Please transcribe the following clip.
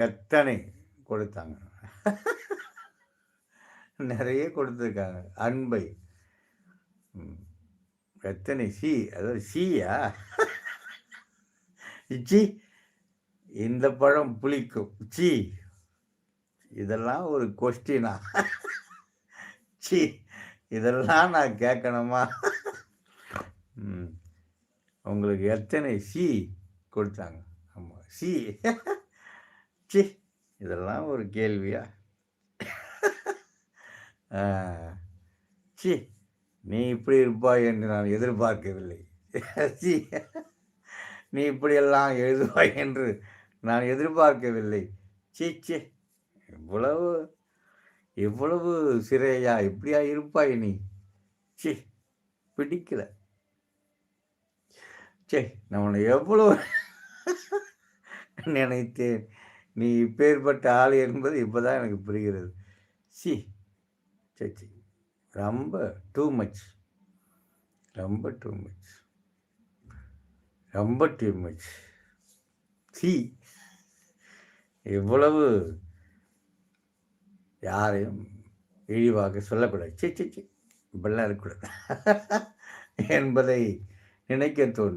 எத்தனை கொடுத்தாங்க? நிறைய கொடுத்துருக்காங்க. அன்பை. ம். எத்தனை? சி. அதாவது சீயா? சி இந்த பழம் புளிக்கும். சி. இதெல்லாம் ஒரு கொஸ்டினா? சி. இதெல்லாம் நான் கேட்கணுமா? ம். உங்களுக்கு எத்தனை? சி கொடுத்தாங்க. ஆமாம் சி. சி இதெல்லாம் ஒரு கேள்வியா? சி நீ இப்படி இருப்பாய் என்று நான் எதிர்பார்க்கவில்லை. சி நீ இப்படியெல்லாம் எழுதுவாய் என்று நான் எதிர்பார்க்கவில்லை. சீ சி இவ்வளவு இவ்வளவு சிறையா இப்படியா இருப்பாய் நீ சி பிடிக்கல. சே நான் உன்னை எவ்வளோ நினைத்தேன். நீ இப்பேற்பட்ட ஆள் என்பது இப்போ தான் எனக்கு புரிகிறது. சி. சச்சி ரொம்ப டூ மச் ரொம்ப டூ மச் ரொம்ப டூ மச் சி. இவ்வளவு யாரையும் இழிவாக சொல்லக்கூடாது. சி சி சி. இப்படிலாம் இருக்கக்கூடாது. என்பதை நினைக்க தோன்றும்